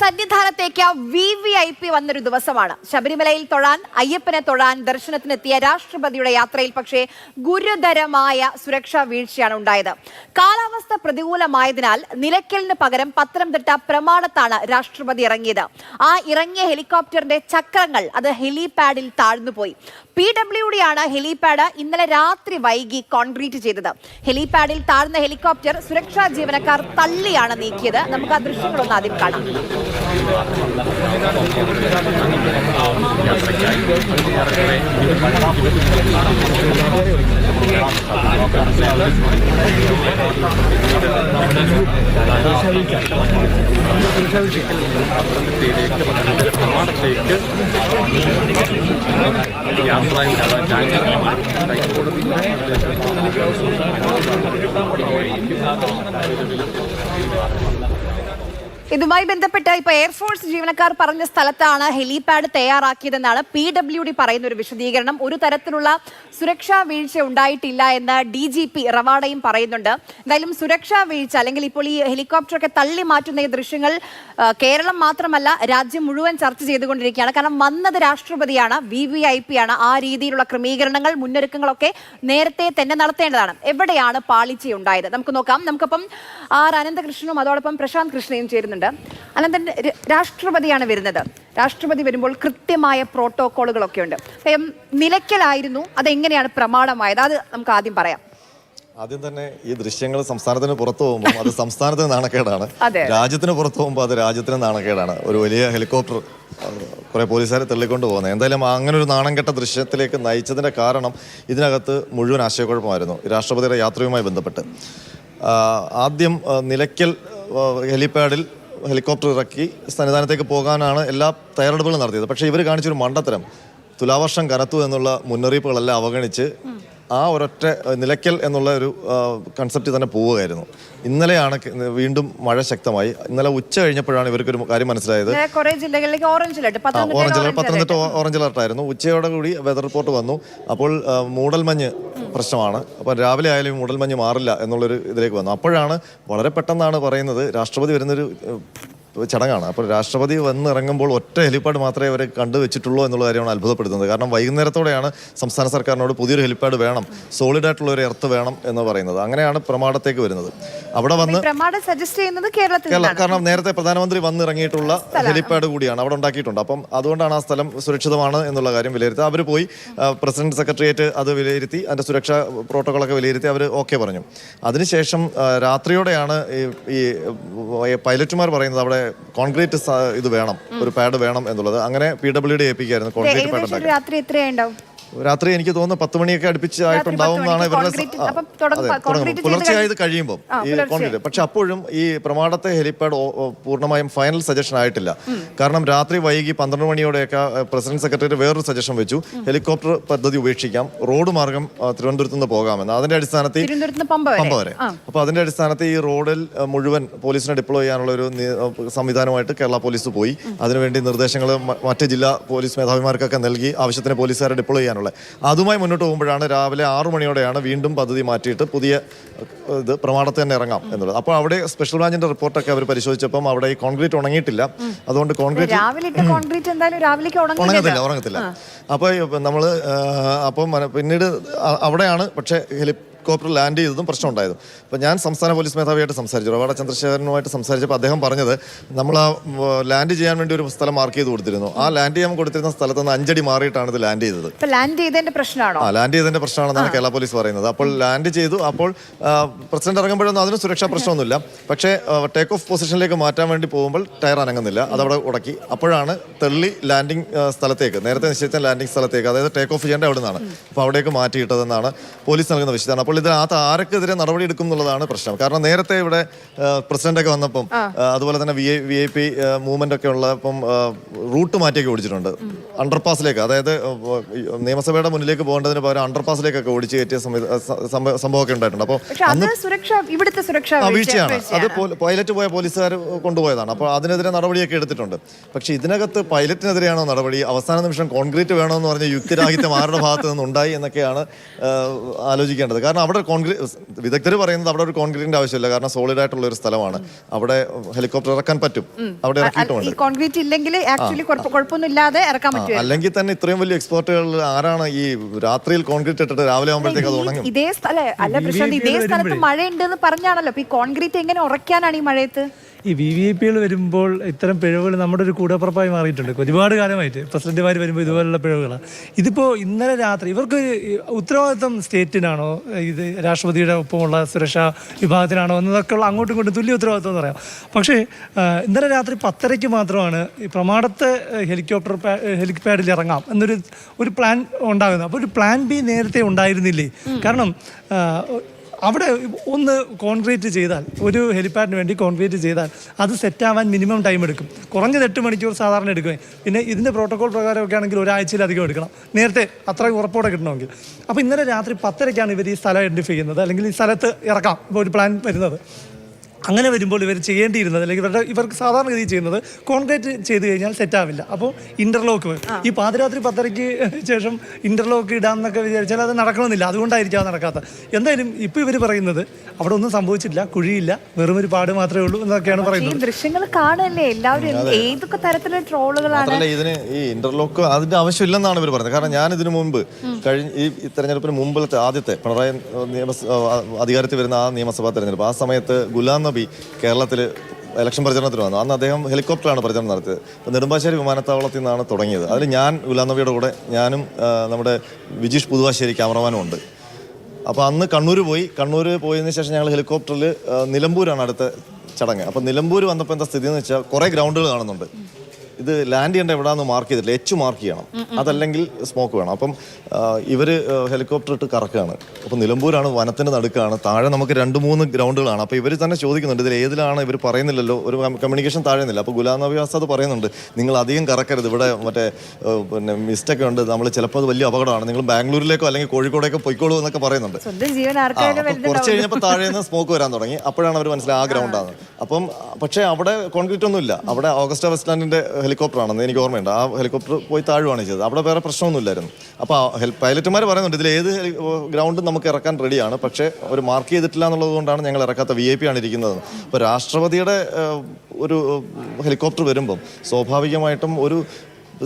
സന്നിധാനത്തേക്ക് V V I P വന്നൊരു ദിവസമാണ്. ശബരിമലയിൽ തൊഴാൻ അയ്യപ്പനെ തൊഴാൻ ദർശനത്തിനെത്തിയ രാഷ്ട്രപതിയുടെ യാത്രയിൽ പക്ഷേ ഗുരുതരമായ സുരക്ഷാ വീഴ്ചയാണ് ഉണ്ടായത്. കാലാവസ്ഥ പ്രതികൂലമായതിനാൽ നിലയ്ക്കലിന് പകരം പത്തനംതിട്ട പ്രമാണത്താണ് രാഷ്ട്രപതി ഇറങ്ങിയത്. ആ ഇറങ്ങിയ ഹെലികോപ്റ്ററിന്റെ ചക്രങ്ങൾ അത് ഹെലിപാഡിൽ താഴ്ന്നുപോയി. പി ഡബ്ല്യു ഹെലിപാഡ് ഇന്നലെ രാത്രി വൈകി കോൺക്രീറ്റ് ചെയ്തത്. ഹെലിപാഡിൽ താഴ്ന്ന ഹെലികോപ്റ്റർ സുരക്ഷാ ജീവനക്കാർ തള്ളിയാണ് നീക്കിയത്. നമുക്ക് ആ ദൃശ്യങ്ങളൊന്ന് ആദ്യം കാണാം. പത്തനംതിട്ടയിലേക്ക് പത്തനംതിട്ട പ്രമാണത്തേക്ക് യാത്ര ഹൈക്കോടതിയുടെ നിർദ്ദേശം ഇതുമായി ബന്ധപ്പെട്ട് ഇപ്പൊ എയർഫോഴ്സ് ജീവനക്കാർ പറഞ്ഞ സ്ഥലത്താണ് ഹെലിപാഡ് തയ്യാറാക്കിയതെന്നാണ് പി ഡബ്ല്യു ഡി പറയുന്ന ഒരു വിശദീകരണം. ഒരു തരത്തിലുള്ള സുരക്ഷാ വീഴ്ച ഉണ്ടായിട്ടില്ല എന്ന് ഡി ജി പി റവാഡയും പറയുന്നുണ്ട്. എന്തായാലും സുരക്ഷാ വീഴ്ച അല്ലെങ്കിൽ ഇപ്പോൾ ഈ ഹെലികോപ്റ്ററൊക്കെ തള്ളി മാറ്റുന്ന ഈ ദൃശ്യങ്ങൾ കേരളം മാത്രമല്ല രാജ്യം മുഴുവൻ ചർച്ച ചെയ്തുകൊണ്ടിരിക്കുകയാണ്. കാരണം വന്നത് രാഷ്ട്രപതിയാണ് വി വി ഐ പി ആണ്. ആ രീതിയിലുള്ള ക്രമീകരണങ്ങൾ മുന്നൊരുക്കങ്ങളൊക്കെ നേരത്തെ തന്നെ നടത്തേണ്ടതാണ്. എവിടെയാണ് പാളിച്ചയുണ്ടായത്? നമുക്ക് നോക്കാം. നമുക്കിപ്പം ആർ അനന്തകൃഷ്ണനും അതോടൊപ്പം പ്രശാന്ത് കൃഷ്ണയും ചേരുന്നുണ്ട്. അനന്തൻ ര- രാഷ്ട്രപതിയാണ് വരുന്നത്. രാഷ്ട്രപതി വരുമ്പോൾ കൃത്യമായ പ്രോട്ടോകോളുകളൊക്കെ ഉണ്ട് നിലയ്ക്കലായിരുന്നു. അതെങ്ങനെയാണ് പ്രമാണമായത്? അത് നമുക്ക് ആദ്യം പറയാം. ആദ്യം തന്നെ ഈ ദൃശ്യങ്ങൾ സംസ്ഥാനത്തിന് പുറത്തു പോകുമ്പോൾ അത് സംസ്ഥാനത്തിന് നാണക്കേടാണ്. രാജ്യത്തിന് പുറത്തു പോകുമ്പോൾ അത് രാജ്യത്തിന് നാണക്കേടാണ്. ഒരു വലിയ ഹെലികോപ്റ്റർ കുറെ പോലീസുകാരെ തള്ളിക്കൊണ്ട് പോകുന്നത്. എന്തായാലും അങ്ങനെ ഒരു നാണം കെട്ട ദൃശ്യത്തിലേക്ക് നയിച്ചതിന്റെ കാരണം ഇതിനകത്ത് മുഴുവൻ ആശയക്കുഴപ്പമായിരുന്നു. രാഷ്ട്രപതിയുടെ യാത്രയുമായി ബന്ധപ്പെട്ട്. ആദ്യം നിലയ്ക്കൽ ഹെലിപാഡിൽ ഹെലികോപ്റ്റർ ഇറക്കി സന്നിധാനത്തേക്ക് പോകാനാണ് എല്ലാ തയ്യാറെടുപ്പുകളും നടത്തിയത്. പക്ഷേ ഇവർ കാണിച്ചൊരു മണ്ടത്തരം. തുലാവർഷം കനത്തു എന്നുള്ള മുന്നറിയിപ്പുകളെല്ലാം അവഗണിച്ച് ആ ഒരൊറ്റ നിലയ്ക്കൽ എന്നുള്ള ഒരു കൺസെപ്റ്റ് തന്നെ പോവുകയായിരുന്നു. ഇന്നലെയാണ് വീണ്ടും മഴ ശക്തമായി. ഇന്നലെ ഉച്ച കഴിഞ്ഞപ്പോഴാണ് ഇവർക്ക് ഒരു കാര്യം മനസ്സിലായത്. ഓറഞ്ച് അലർട്ട് പത്തനംതിട്ട ഓറഞ്ച് അലർട്ടായിരുന്നു ഉച്ചയോടെ കൂടി വെതർ റിപ്പോർട്ട് വന്നു. അപ്പോൾ മൂടൽമഞ്ഞ് പ്രശ്നമാണ്. അപ്പോൾ രാവിലെ ആയാലും മൂടൽമഞ്ഞ് മാറില്ല എന്നുള്ളൊരു ഇതിലേക്ക് വന്നു. അപ്പോഴാണ് വളരെ പെട്ടെന്നാണ് പറയുന്നത് രാഷ്ട്രപതി വരുന്നൊരു ചടങ്ങാണ്. അപ്പോൾ രാഷ്ട്രപതി വന്നിറങ്ങുമ്പോൾ ഒറ്റ ഹെലിപ്പാഡ് മാത്രമേ അവരെ കണ്ടുവച്ചിട്ടുള്ളൂ എന്നുള്ള കാര്യമാണ് അത്ഭുതപ്പെടുത്തുന്നത്. കാരണം വൈകുന്നേരത്തോടെയാണ് സംസ്ഥാന സർക്കാരിനോട് പുതിയൊരു ഹെലിപ്പാഡ് വേണം സോളിഡ് ആയിട്ടുള്ള ഒരു എർത്ത് വേണം എന്ന് പറയുന്നത്. അങ്ങനെയാണ് പ്രമാണത്തേക്ക് വരുന്നത്. അവിടെ വന്ന് ഈ സജസ്റ്റ് ചെയ്യുന്നത് കേരളത്തിൽ കേരള കാരണം നേരത്തെ പ്രധാനമന്ത്രി വന്നിറങ്ങിയിട്ടുള്ള ഹെലിപ്പാഡ് കൂടിയാണ്. അവിടെ ഉണ്ടാക്കിയിട്ടുണ്ട്. അപ്പം അതുകൊണ്ടാണ് ആ സ്ഥലം സുരക്ഷിതമാണ് എന്നുള്ള കാര്യം വിലയിരുത്തുക അവർ പോയി പ്രസിഡന്റ് സെക്രട്ടേറിയറ്റ് അത് വിലയിരുത്തി അതിന്റെ സുരക്ഷാ പ്രോട്ടോകോളൊക്കെ വിലയിരുത്തി അവർ ഓക്കെ പറഞ്ഞു. അതിനുശേഷം രാത്രിയോടെയാണ് ഈ പൈലറ്റുമാർ പറയുന്നത് അവിടെ കോൺക്രീറ്റ് ഇത് വേണം ഒരു പാഡ് വേണം എന്നുള്ളത്. അങ്ങനെ പി ഡബ്ല്യു ഡി ഏൽപ്പിക്കായിരുന്നു കോൺക്രീറ്റ് പാഡ് രാത്രി എത്രയുണ്ടാവും രാത്രി എനിക്ക് തോന്നുന്നു പത്ത് മണിയൊക്കെ അടുപ്പിച്ച് ആയിട്ടുണ്ടാവും എന്നാണ് ഇവരുടെ പുലർച്ചെയായത് കഴിയുമ്പോൾ ഈ. കോൺക്രീറ്റ് പക്ഷെ അപ്പോഴും ഈ പ്രമാണത്തെ ഓ- പൂർണമായും ഫൈനൽ സജഷൻ ആയിട്ടില്ല. കാരണം രാത്രി വൈകി പന്ത്രണ്ട് മണിയോടെയൊക്കെ പ്രസിഡന്റ് സെക്രട്ടറി വേറൊരു സജഷൻ വെച്ചു. ഹെലികോപ്റ്റർ പദ്ധതി ഉപേക്ഷിക്കാം. റോഡ് മാർഗം തിരുവനന്തപുരത്ത് നിന്ന് പോകാമെന്ന്. അതിന്റെ അടിസ്ഥാനത്തിൽ പമ്പ വരെ. അപ്പൊ അതിന്റെ അടിസ്ഥാനത്തിൽ ഈ റോഡിൽ മുഴുവൻ പോലീസിനെ ഡിപ്ലോയ് ചെയ്യാനുള്ള ഒരു സംവിധാനമായിട്ട് കേരള പോലീസ് പോയി. അതിനുവേണ്ടി നിർദ്ദേശങ്ങൾ മറ്റ് ജില്ലാ പോലീസ് മേധാവിമാർക്കൊക്കെ നൽകി ആവശ്യത്തിന് പോലീസുകാരെ ഡിപ്ലോയ് ചെയ്യാനുള്ള അതുമായി മുന്നോട്ട് പോകുമ്പോഴാണ് രാവിലെ ആറു മണിയോടെയാണ് വീണ്ടും പദ്ധതി മാറ്റിയിട്ട് പുതിയ ഇത് പ്രമാണത്തിൽ തന്നെ ഇറങ്ങാം എന്നുള്ളത്. അപ്പോൾ അവിടെ സ്പെഷ്യൽ ബ്രാഞ്ചിന്റെ റിപ്പോർട്ടൊക്കെ അവർ പരിശോധിച്ചപ്പം അവിടെ ഈ കോൺക്രീറ്റ് ഉണങ്ങിയിട്ടില്ല. അതുകൊണ്ട് കോൺക്രീറ്റ് ഉണങ്ങത്തില്ല ഉറങ്ങത്തില്ല അപ്പോൾ നമ്മൾ അപ്പം പിന്നീട് അവിടെയാണ് പക്ഷേ ഹെലികോപ്റ്റർ ലാൻഡ് ചെയ്തതും പ്രശ്നം ഉണ്ടായത്. അപ്പോൾ ഞാൻ സംസ്ഥാന പോലീസ് മേധാവിയായിട്ട് സംസാരിച്ചു. റവാഡ ചന്ദ്രശേഖരനുമായിട്ട് സംസാരിച്ചപ്പോൾ അദ്ദേഹം പറഞ്ഞത് നമ്മൾ ആ ലാൻഡ് ചെയ്യാൻ വേണ്ടി ഒരു സ്ഥലം മാർക്ക് ചെയ്ത് കൊടുത്തിരുന്നു. ആ ലാൻഡ് ചെയ്യാൻ കൊടുത്തിരുന്ന സ്ഥലത്ത് നിന്ന് അഞ്ചടി മാറിയിട്ടാണ് ഇത് ലാൻഡ് ചെയ്തത്. ലാൻഡ് ചെയ്തതിന്റെ പ്രശ്നമാണോ? ആ ലാൻഡ് ചെയ്തതിന്റെ പ്രശ്നമാണെന്നാണ് കേരള പോലീസ് പറയുന്നത്. അപ്പോൾ ലാൻഡ് ചെയ്തു. അപ്പോൾ പ്രസിഡന്റ് ഇറങ്ങുമ്പോഴൊന്നും അതിന് സുരക്ഷാ പ്രശ്നമൊന്നുമില്ല. പക്ഷേ ടേക്ക് ഓഫ് പൊസിഷനിലേക്ക് മാറ്റാൻ വേണ്ടി പോകുമ്പോൾ ടയർ അനങ്ങുന്നില്ല. അതവിടെ ഉടക്കി. അപ്പോഴാണ് തള്ളി ലാൻഡിംഗ് സ്ഥലത്തേക്ക് നേരത്തെ നിശ്ചയിച്ച ലാൻഡിംഗ് സ്ഥലത്തേക്ക് അതായത് ടേക്ക് ഓഫ് ചെയ്യേണ്ട അവിടെ നിന്നാണ് അപ്പോൾ അവിടേക്ക് മാറ്റിയിട്ടതെന്നാണ് പോലീസ് നൽകുന്ന വിശദീകരണം. അപ്പോൾ ഇതിനകത്ത് ആരൊക്കെതിരെ നടപടി എടുക്കും എന്നുള്ളതാണ് പ്രശ്നം. കാരണം നേരത്തെ ഇവിടെ പ്രസിഡന്റ് ഒക്കെ വന്നപ്പം അതുപോലെ തന്നെ V V I P movement ഒക്കെ ഉള്ള ഇപ്പം റൂട്ട് മാറ്റിയൊക്കെ ഓടിച്ചിട്ടുണ്ട്. അണ്ടർപാസിലേക്ക് അതായത് ആ, നിയമസഭയുടെ മുന്നിലേക്ക് പോകേണ്ടതിന് പകരം അണ്ടർപാസിലേക്കൊക്കെ ഓടിച്ച് കയറ്റിയ സംഭവമൊക്കെ ഉണ്ടായിട്ടുണ്ട്. അപ്പോൾ ആ വീഴ്ചയാണ്. അത് പൈലറ്റ് പോയ പോലീസുകാർ കൊണ്ടുപോയതാണ്. അപ്പോൾ അതിനെതിരെ നടപടിയൊക്കെ എടുത്തിട്ടുണ്ട്. പക്ഷേ ഇതിനകത്ത് പൈലറ്റിനെതിരെയാണോ നടപടി? അവസാന നിമിഷം കോൺക്രീറ്റ് വേണമെന്ന് പറഞ്ഞ യുക്തിരാഹിത്യം ആരുടെ ഭാഗത്ത് നിന്നുണ്ടായി എന്നൊക്കെയാണ് ആലോചിക്കേണ്ടത്. കാരണം കാരണം അവിടെ കോൺക്രീറ്റ് വിദഗ്ധർ പറയുന്നത് അവിടെ ഒരു കോൺക്രീറ്റിന്റെ ആവശ്യമില്ല. കാരണം സോളിഡ് ആയിട്ടുള്ള ഒരു സ്ഥലമാണ്. അവിടെ ഹെലികോപ്റ്റർ ഇറക്കാൻ പറ്റും. അവിടെ ഈ കോൺക്രീറ്റ് ഇല്ലെങ്കിൽ ആക്ച്വലി കുഴപ്പമൊന്നും ഇല്ലാതെ ഇറക്കാൻ പറ്റും അല്ലെങ്കിൽ തന്നെ ഇത്രയും വലിയ എക്സ്പോർട്ടുകൾ ആരാണ് ഈ രാത്രിയിൽ കോൺക്രീറ്റ് ഇട്ടിട്ട് രാവിലെ ആകുമ്പോഴത്തേക്ക് അത് ഉണങ്ങും? ഇതേ സ്ഥലം അല്ല പ്രശാന്ത് ഇതേ സ്ഥലത്ത് മഴയുണ്ടെന്ന് പറഞ്ഞാണല്ലോ. ഈ കോൺക്രീറ്റ് എങ്ങനെ ഉറക്കാനാണ് ഈ മഴയത്ത്? ഈ വി വി പികൾ വരുമ്പോൾ ഇത്തരം പിഴവുകൾ നമ്മുടെ ഒരു കൂടപ്പുറപ്പായി മാറിയിട്ടുണ്ട്. ഒരുപാട് കാലമായിട്ട് പ്രസിഡന്റുമാർ വരുമ്പോൾ ഇതുപോലുള്ള പിഴവുകളാണ് ഇതിപ്പോൾ ഇന്നലെ രാത്രി ഇവർക്ക് ഉത്തരവാദിത്തം ഉത്തരവാദിത്വം സ്റ്റേറ്റിനാണോ? ഇത് രാഷ്ട്രപതിയുടെ ഒപ്പമുള്ള സുരക്ഷാ വിഭാഗത്തിനാണോ? എന്നതൊക്കെ ഉള്ള അങ്ങോട്ടും ഇങ്ങോട്ടും തുല്യ ഉത്തരവാദിത്വം എന്ന് പറയാം. പക്ഷേ ഇന്നലെ രാത്രി പത്തരയ്ക്ക് മാത്രമാണ് ഈ പ്രമാണത്തെ ഹെലികോപ്റ്റർ ഹെലിപാഡിൽ ഇറങ്ങാം എന്നൊരു ഒരു പ്ലാൻ ഉണ്ടാകുന്നത്. അപ്പോൾ ഒരു പ്ലാൻ ബി നേരത്തെ ഉണ്ടായിരുന്നില്ലേ? കാരണം അവിടെ ഒന്ന് കോൺക്രീറ്റ് ചെയ്താൽ ഒരു ഹെലിപ്പാഡിന് വേണ്ടി കോൺക്രീറ്റ് ചെയ്താൽ അത് സെറ്റാവാൻ മിനിമം ടൈം എടുക്കും. കുറഞ്ഞത് എട്ട് മണിക്കൂർ സാധാരണ എടുക്കും പിന്നെ ഇതിന്റെ പ്രോട്ടോകോൾ പ്രകാരമൊക്കെ ആണെങ്കിൽ ഒരാഴ്ചയിലധികം എടുക്കണം. നേരത്തെ അത്രയും ഉറപ്പോടെ കിട്ടണമെങ്കിൽ. അപ്പോൾ ഇന്നലെ രാത്രി പത്തരയ്ക്കാണ് ഇവർ ഈ സ്ഥലം ഐഡന്റിഫൈ ചെയ്യുന്നത്. അല്ലെങ്കിൽ ഈ സ്ഥലത്ത് ഇറക്കാം. ഇപ്പോൾ ഒരു പ്ലാൻ വരുന്നത്. അങ്ങനെ വരുമ്പോൾ ഇവർ ചെയ്യേണ്ടിയിരുന്നത് അല്ലെങ്കിൽ ഇവരുടെ ഇവർക്ക് സാധാരണഗതി ചെയ്യുന്നത് കോൺക്രീറ്റ് ചെയ്ത് കഴിഞ്ഞാൽ സെറ്റാവില്ല അപ്പോൾ ഇന്റർലോക്ക് ഈ പാതിരാത്രി പത്തരയ്ക്ക് ശേഷം ഇന്റർലോക്ക് ഇടാമെന്നൊക്കെ വിചാരിച്ചാൽ അത് നടക്കണമെന്നില്ല. അതുകൊണ്ടായിരിക്കും അത് നടക്കാത്തത് എന്തായാലും ഇപ്പോൾ ഇവർ പറയുന്നത് അവിടെ ഒന്നും സംഭവിച്ചില്ല കുഴിയില്ല വെറും ഒരു പാട് മാത്രമേ ഉള്ളൂ എന്നൊക്കെയാണ് പറയുന്നത്. ദൃശ്യങ്ങൾ കാണല്ലേ എല്ലാവരും ഏതൊക്കെ തരത്തിലുള്ള ട്രോളുകളാണ്? ഇതിന് ഈ ഇന്റർലോക്ക് അതിന്റെ ആവശ്യമില്ലെന്നാണ് ഇവർ പറയുന്നത് കാരണം ഞാൻ ഇതിനു മുമ്പ് കഴിഞ്ഞ ഈ ഈ തെരഞ്ഞെടുപ്പിന് മുമ്പിലത്തെ ആദ്യത്തെ പിണറായി നിയമ അധികാരത്തിൽ വരുന്ന ആ നിയമസഭാ തെരഞ്ഞെടുപ്പ് ആ സമയത്ത് ഗുലാം നബി കേരളത്തിൽ ഇലക്ഷൻ പ്രചരണത്തിന് വന്നു. അന്ന് അദ്ദേഹം ഹെലികോപ്റ്ററാണ് പ്രചരണം നടത്തിയത്. അപ്പോൾ നെടുമ്പാശ്ശേരി വിമാനത്താവളത്തിൽ നിന്നാണ് തുടങ്ങിയത്. അതിൽ ഞാൻ ഗുലാം നബിയുടെ കൂടെ ഞാനും നമ്മുടെ വിജീഷ് പുതുവാശ്ശേരി ക്യാമറമാനും ഉണ്ട്. അപ്പോൾ അന്ന് കണ്ണൂർ പോയി. കണ്ണൂർ പോയതിന് ശേഷം ഞങ്ങൾ ഹെലികോപ്റ്ററിൽ നിലമ്പൂരാണ് അടുത്ത ചടങ്ങ്. അപ്പോൾ നിലമ്പൂർ വന്നപ്പോൾ എന്താ സ്ഥിതി എന്ന് വെച്ചാൽ കുറേ ഗ്രൗണ്ടുകൾ കാണുന്നുണ്ട്. ഇത് ലാൻഡ് ചെയ്യേണ്ട എവിടാന്ന് മാർക്ക് ചെയ്തിട്ടില്ല. എച്ച് മാർക്ക് ചെയ്യണം. അതല്ലെങ്കിൽ സ്മോക്ക് വേണം. അപ്പം ഇവർ ഇവർ ഹെലികോപ്റ്റർ ഇട്ട് കറക്കുകയാണ് അപ്പം നിലമ്പൂരാണ് വനത്തിന്റെ നടുക്കാണ്. താഴെ നമുക്ക് രണ്ട് മൂന്ന് ഗ്രൗണ്ടുകളാണ്. അപ്പോൾ ഇവർ തന്നെ ചോദിക്കുന്നുണ്ട് ഇതിൽ ഏതിലാണ് ഇവർ പറയുന്നില്ലല്ലോ. ഒരു കമ്മ്യൂണിക്കേഷൻ താഴെന്നില്ല അപ്പോൾ ഗുലാം നബി ആസാദ് പറയുന്നുണ്ട് നിങ്ങൾ അധികം കറക്കരുത്. ഇവിടെ മറ്റേ പിന്നെ മിസ്റ്റൊക്കെ ഉണ്ട്. നമ്മൾ ചിലപ്പോൾ അത് വലിയ അപകടമാണ്. നിങ്ങൾ ബാംഗ്ലൂരിലേക്കോ അല്ലെങ്കിൽ കോഴിക്കോടേക്കോ പൊയ്ക്കോളൂ എന്നൊക്കെ പറയുന്നുണ്ട്. കുറച്ച് കഴിഞ്ഞപ്പോൾ താഴെ നിന്ന് സ്മോക്ക് വരാൻ തുടങ്ങി. അപ്പോഴാണ് അവർ മനസ്സിലായി ആ ഗ്രൗണ്ടാണ് അപ്പം പക്ഷേ അവിടെ കോൺക്രീറ്റ് ഒന്നും ഇല്ല അവിടെ ഓഗസ്റ്റ വെസ്റ്റ്ലാൻഡിന്റെ ഹെലികോപ്റ്റർ ആണെന്ന് എനിക്ക് ഓർമ്മയുണ്ട്. ആ ഹെലികോപ്റ്റർ പോയി താഴുവാണ് ചെയ്തത്. അവിടെ വേറെ പ്രശ്നമൊന്നുമില്ലായിരുന്നു. അപ്പോൾ പൈലറ്റുമാർ പറയുന്നുണ്ട് ഇതിൽ ഏത് ഗ്രൗണ്ടും നമുക്ക് ഇറക്കാൻ റെഡിയാണ്. പക്ഷേ ഒരു മാർക്ക് ചെയ്തിട്ടില്ല എന്നുള്ളത് കൊണ്ടാണ് ഞങ്ങൾ ഇറക്കാത്ത വി ഐ പി ആണ് ഇരിക്കുന്നത് അപ്പോൾ രാഷ്ട്രപതിയുടെ ഒരു ഹെലികോപ്റ്റർ വരുമ്പം സ്വാഭാവികമായിട്ടും ഒരു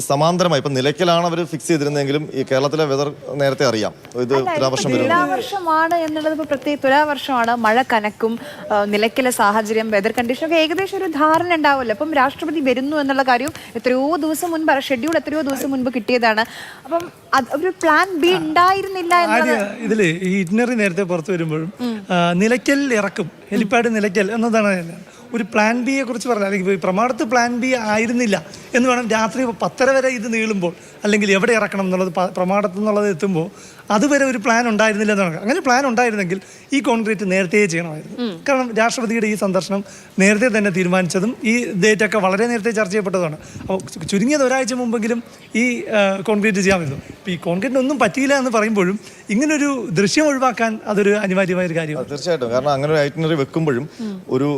സമാന്തരമായി ഇപ്പം നിലയ്ക്കലാണ് അവർ ഫിക്സ് ചെയ്തിരുന്നെങ്കിലും ഈ കേരളത്തിലെ വെതർ നേരത്തെ അറിയാം. ഇത് തുലാവർഷം വരും തുലാവർഷമാണ് എന്നുള്ളത് ഇപ്പൊ പ്രത്യേക തുലാവർഷമാണ്. മഴ കനക്കും നിലയ്ക്കലെ സാഹചര്യം വെതർ കണ്ടീഷൻ ഒക്കെ ഏകദേശം ഒരു ധാരണ ഉണ്ടാവുമല്ലോ. അപ്പം രാഷ്ട്രപതി വരുന്നു എന്നുള്ള കാര്യം എത്രയോ ദിവസം മുൻപ് ഷെഡ്യൂൾ എത്രയോ ദിവസം മുൻപ് കിട്ടിയതാണ്. അപ്പം ഒരു പ്ലാൻ ബി ഉണ്ടായിരുന്നില്ല ഈ ഇറ്റിനറി നേരത്തെ പുറത്തു വരുമ്പോഴും നിലയ്ക്കൽ ഇറക്കും. ഹെലിപ്പാഡ് നിലയ്ക്കൽ എന്നതാണ് ഒരു പ്ലാൻ ബിയെ കുറിച്ച് പറഞ്ഞാൽ പ്രമാണത്ത് പ്ലാൻ ബി ആയിരുന്നില്ല എന്ന് വേണം രാത്രി പത്തര വരെ ഇത് നീളുമ്പോൾ അല്ലെങ്കിൽ എവിടെ ഇറക്കണം എന്നുള്ളത് പ്രമാണത്തിൽ നിന്നുള്ളത് എത്തുമ്പോൾ അതുവരെ ഒരു പ്ലാൻ ഉണ്ടായിരുന്നില്ല എന്നാണ്. അങ്ങനെ പ്ലാൻ ഉണ്ടായിരുന്നെങ്കിൽ ഈ കോൺക്രീറ്റ് നേരത്തെ ചെയ്യണമായിരുന്നു. കാരണം രാഷ്ട്രപതിയുടെ ഈ സന്ദർശനം നേരത്തെ തന്നെ തീരുമാനിച്ചതും ഈ ഡേറ്റ് ഒക്കെ വളരെ നേരത്തെ ചർച്ച ചെയ്യപ്പെട്ടതാണ് അപ്പോൾ ചുരുങ്ങിയത് ഒരാഴ്ച മുമ്പെങ്കിലും ഈ കോൺക്രീറ്റ് ചെയ്യാമായിരുന്നു അപ്പോൾ ഈ കോൺക്രീറ്റിന് ഒന്നും പറ്റിയില്ല എന്ന് പറയുമ്പോഴും ഇങ്ങനൊരു ദൃശ്യം ഒഴിവാക്കാൻ അതൊരു അനിവാര്യമായ ഒരു കാര്യമാണ്. തീർച്ചയായിട്ടും. കാരണം അങ്ങനെ ഒരു ഐറ്റിനറി വെക്കുമ്പോഴും ഒരു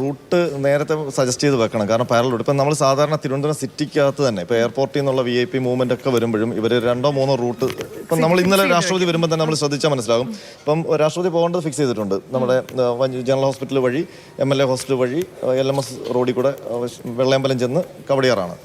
റൂട്ട് നേരത്തെ സജസ്റ്റ് ചെയ്ത് വെക്കണം. കാരണം പാരലോട്ട് ഇപ്പം നമ്മൾ സാധാരണ തിരുവനന്തപുരം സിറ്റിക്കകത്ത് തന്നെ ഇപ്പോൾ എയർപോർട്ടിൽ നിന്നുള്ള വി ഐ പി മൂവ്മെന്റ് ഒക്കെ വരുമ്പോഴും ഇവർ രണ്ടോ മൂന്നോ റൂട്ട് ഇപ്പം നമ്മൾ ഇന്നലെ രാഷ്ട്രപതി വരുമ്പോൾ തന്നെ നമ്മൾ ശ്രദ്ധിച്ചാൽ മനസ്സിലാകും. ഇപ്പം രാഷ്ട്രപതി പോകേണ്ടത് ഫിക്സ് ചെയ്തിട്ടുണ്ട്. നമ്മുടെ ജനറൽ ഹോസ്പിറ്റൽ വഴി എം എൽ എ ഹോസ്പിറ്റൽ വഴി എൽ എം എസ് റോഡിൽ കൂടെ വെള്ളയമ്പലം ചെന്ന് കവടിയാറാണ്.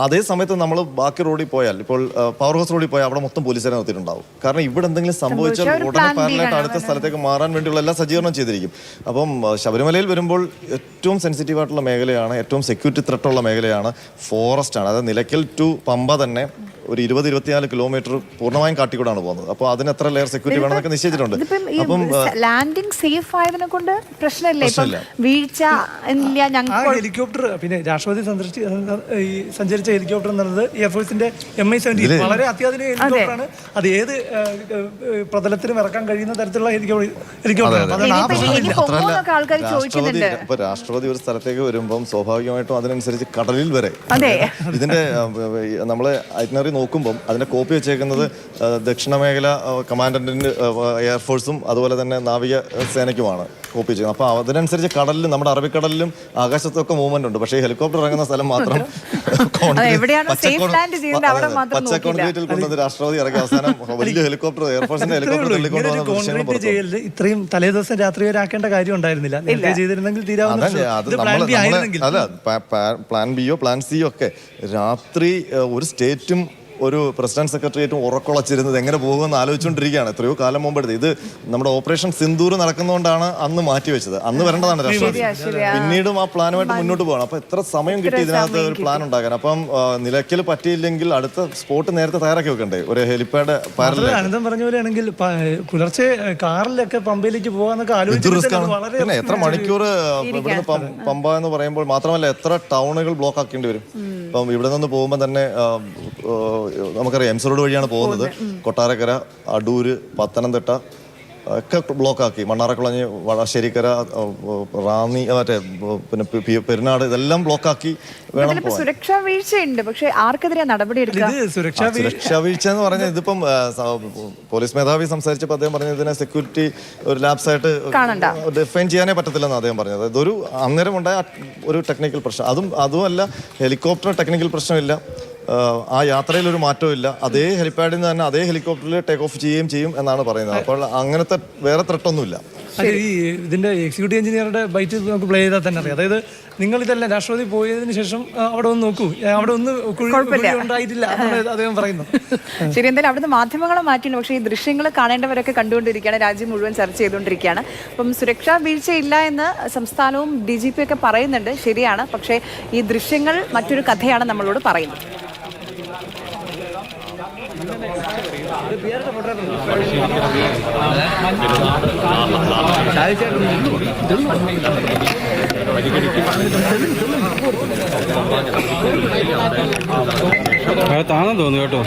അതേ സമയത്ത് നമ്മൾ ബാക്കി റോഡിൽ പോയാൽ ഇപ്പോൾ പവർ ഹൗസ് റോഡിൽ പോയാൽ അവിടെ മൊത്തം പോലീസുകാരെ നിർത്തിയിട്ടുണ്ടാവും. കാരണം ഇവിടെ എന്തെങ്കിലും സംഭവിച്ചാൽ ഉടനെ പാരലായിട്ട് അടുത്ത സ്ഥലത്തേക്ക് മാറാൻ വേണ്ടിയുള്ള എല്ലാ സജ്ജീകരണം ചെയ്തിരിക്കും. അപ്പം ശബരിമലയിൽ വരുമ്പോൾ ഏറ്റവും സെൻസിറ്റീവ് ആയിട്ടുള്ള മേഖലയാണ് ഏറ്റവും സെക്യൂരിറ്റി ത്രെട്ടുള്ള മേഖലയാണ് ഫോറസ്റ്റ് ആണ്. അതായത് നിലയ്ക്കൽ ടു പമ്പ തന്നെ ഒരു ഇരുപത് ഇരുപത്തിനാല് കിലോമീറ്റർ പൂർണമായും കാട്ടിക്കൂടാണ് പോകുന്നത്. അപ്പോൾ അതിന് എത്ര ലെയർ സെക്യൂരിറ്റി വേണമെന്നൊക്കെ നിശ്ചയിച്ചിട്ടുണ്ട്. അപ്പം ലാൻഡിംഗ് സേഫ് ആയതിനെ കൊണ്ട് പ്രശ്നമില്ല. വീഴ്ച ഇല്ല ആ ഹെലികോപ്റ്റർ പിന്നെ രാഷ്ട്രപതി സന്ദർശിച്ച് ഈ സഞ്ചരിച്ച ഹെലികോപ്റ്റർ എന്നുള്ളത് എയർഫോഴ്സിന്റെ എം ഐ സെവന്റി വളരെ അത്യാധുനിക ഹെലികോപ്റ്ററാണ്. അത് ഏത് പ്രതലത്തിലും ഇറക്കാൻ കഴിയുന്ന തരത്തിലുള്ള ഹെലികോപ്റ്റർ രാഷ്ട്രപതി ഒരു സ്ഥലത്തേക്ക് വരുമ്പം സ്വാഭാവികമായിട്ടും അതിനനുസരിച്ച് കടലിൽ വരെ അതെ. ഇതിന്റെ നമ്മളെ ഐറ്റിനറി നോക്കുമ്പം അതിന്റെ കോപ്പി വെച്ചേക്കുന്നത് ദക്ഷിണ മേഖല ആ, എയർഫോഴ്സും അതുപോലെ തന്നെ നാവിക സേനയ്ക്കുമാണ് കോപ്പി ചെയ്യുന്നത്. അപ്പോൾ അതിനനുസരിച്ച് കടലിലും നമ്മുടെ അറബിക്കടലിലും ആകാശത്തൊക്കെ മൂവ്മെന്റ് ഉണ്ട്. പക്ഷേ ഹെലികോപ്റ്റർ ഇറങ്ങുന്ന സ്ഥലം മാത്രം എവിടെയാണ് പച്ച. കോൺക്രീറ്റിൽ കൊണ്ടുവന്ന് രാഷ്ട്രപതി ഇറങ്ങി അവസാനം വലിയ ഹെലികോപ്റ്റർ എയർഫോഴ്സിന്റെ ഹെലികോപ്റ്റർ ഇത്രയും തലേദിവസം രാത്രി വരെ ആക്കേണ്ട കാര്യം ഉണ്ടായിരുന്നില്ല. ചെയ്തിരുന്നെങ്കിൽ തീരാവുന്ന ഇത് പ്ലാൻ ബി ആയിരുന്നെങ്കിൽ. അല്ല പ്ലാൻ ബിയോ പ്ലാൻ സിയോ ഒക്കെ രാത്രി ഒരു സ്റ്റേറ്റും ഒരു പ്രസിഡന്റ് സെക്രട്ടേറിയറ്റും ഉറക്കുളച്ചിരുന്നത് എങ്ങനെ പോകുമെന്ന് ആലോചിച്ചുകൊണ്ടിരിക്കുകയാണ്. എത്രയോ കാലം മുമ്പ് എടുത്ത് ഇത് നമ്മുടെ ഓപ്പറേഷൻ സിന്ദൂർ നടക്കുന്നതുകൊണ്ടാണ് അന്ന് മാറ്റിവെച്ചത് അന്ന് വരേണ്ടതാണ് രാഷ്ട്രപതി. പിന്നീടും ആ പ്ലാനുമായിട്ട് മുന്നോട്ട് പോകണം അപ്പൊ എത്ര സമയം കിട്ടി ഇതിനകത്ത് ഒരു പ്ലാൻ ഉണ്ടാക്കാൻ. അപ്പം നിലയ്ക്കൽ പറ്റിയില്ലെങ്കിൽ അടുത്ത സ്പോട്ട് നേരത്തെ തയ്യാറാക്കി വെക്കണ്ടേ? ഒരു ഹെലിപ്പാഡ് അനന്തം പറഞ്ഞ പോലെയാണെങ്കിൽ പ- പുലർച്ചെ കാറിലൊക്കെ പമ്പയിലേക്ക് പോകാന്നൊക്കെ എത്ര മണിക്കൂർ ഇവിടുന്ന് പമ്പ എന്ന് പറയുമ്പോൾ മാത്രമല്ല എത്ര ടൗണുകൾ ബ്ലോക്ക് ആക്കേണ്ടി വരും. അപ്പം ഇവിടെ നിന്ന് പോകുമ്പോൾ തന്നെ നമുക്കറിയാം എംസ് റോഡ് വഴിയാണ് പോകുന്നത്. കൊട്ടാരക്കര അടൂര് പത്തനംതിട്ട ഒക്കെ ബ്ലോക്കാക്കി. മണ്ണാറക്കുളഞ്ഞ് വളശ്ശേരിക്കര റാന്നി മറ്റേ പിന്നെ പെരുന്നാട് ഇതെല്ലാം ബ്ലോക്കാക്കി വേണം സുരക്ഷാ വീഴ്ചയുണ്ട്. പക്ഷെ ആർക്കെതിരെ നടപടി എടുക്കുക സുരക്ഷാ വീഴ്ച എന്ന് പറഞ്ഞാൽ ഇതിപ്പം പോലീസ് മേധാവി സംസാരിച്ചപ്പോൾ അദ്ദേഹം പറഞ്ഞത് ഇതിനെ സെക്യൂരിറ്റി ഒരു ലാബ്സ് ആയിട്ട് കാണണ്ട. ഡിഫൈൻ ചെയ്യാനേ പറ്റത്തില്ലെന്ന് അദ്ദേഹം പറഞ്ഞത്. ഇതൊരു അന്നേരം ഉണ്ടായ ഒരു ടെക്നിക്കൽ പ്രശ്നം. അതും അതുമല്ല ഹെലികോപ്റ്റർ ടെക്നിക്കൽ പ്രശ്നമില്ല. ആ, യാത്രയിൽ ഒരു മാറ്റമില്ല അതേ ഹെലിപ്പാഡിൽ നിന്ന് തന്നെ അതേ ഹെലികോപ്റ്ററിൽ ടേക്ക് ഓഫ് ചെയ്യുകയും ചെയ്യും എന്നാണ് പറയുന്നത്. അപ്പോൾ അങ്ങനത്തെ വേറെ ത്രെട്ടൊന്നുമില്ല ഈ ഇതിന്റെ എക്സിക്യൂട്ടീവ് എഞ്ചിനീയറുടെ ബൈറ്റ് നമുക്ക് പ്ലേ ചെയ്താൽ തന്നെ അറിയാം. അതായത് നിങ്ങൾ ഇതെല്ലാം രാഷ്ട്രപതി പോയതിന് ശേഷം അവിടെ ഒന്ന് നോക്കൂ. അവിടെ ഒന്ന് ഉണ്ടായിട്ടില്ല അദ്ദേഹം പറയുന്നു ശരി എന്തായാലും അവിടുന്ന് മാധ്യമങ്ങളെ മാറ്റിയിട്ടുണ്ട്. പക്ഷേ ഈ ദൃശ്യങ്ങൾ കാണേണ്ടവരൊക്കെ കണ്ടുകൊണ്ടിരിക്കുകയാണ്. രാജ്യം മുഴുവൻ ചർച്ച ചെയ്തുകൊണ്ടിരിക്കുകയാണ്. അപ്പം സുരക്ഷാ വീഴ്ചയില്ല എന്ന് സംസ്ഥാനവും ഡി ജി പി ഒക്കെ പറയുന്നുണ്ട്. ശരിയാണ്. പക്ഷേ ഈ ദൃശ്യങ്ങൾ മറ്റൊരു കഥയാണ് നമ്മളോട് പറയുന്നത്. താണെന്ന് തോന്നുന്നു കേട്ടോ.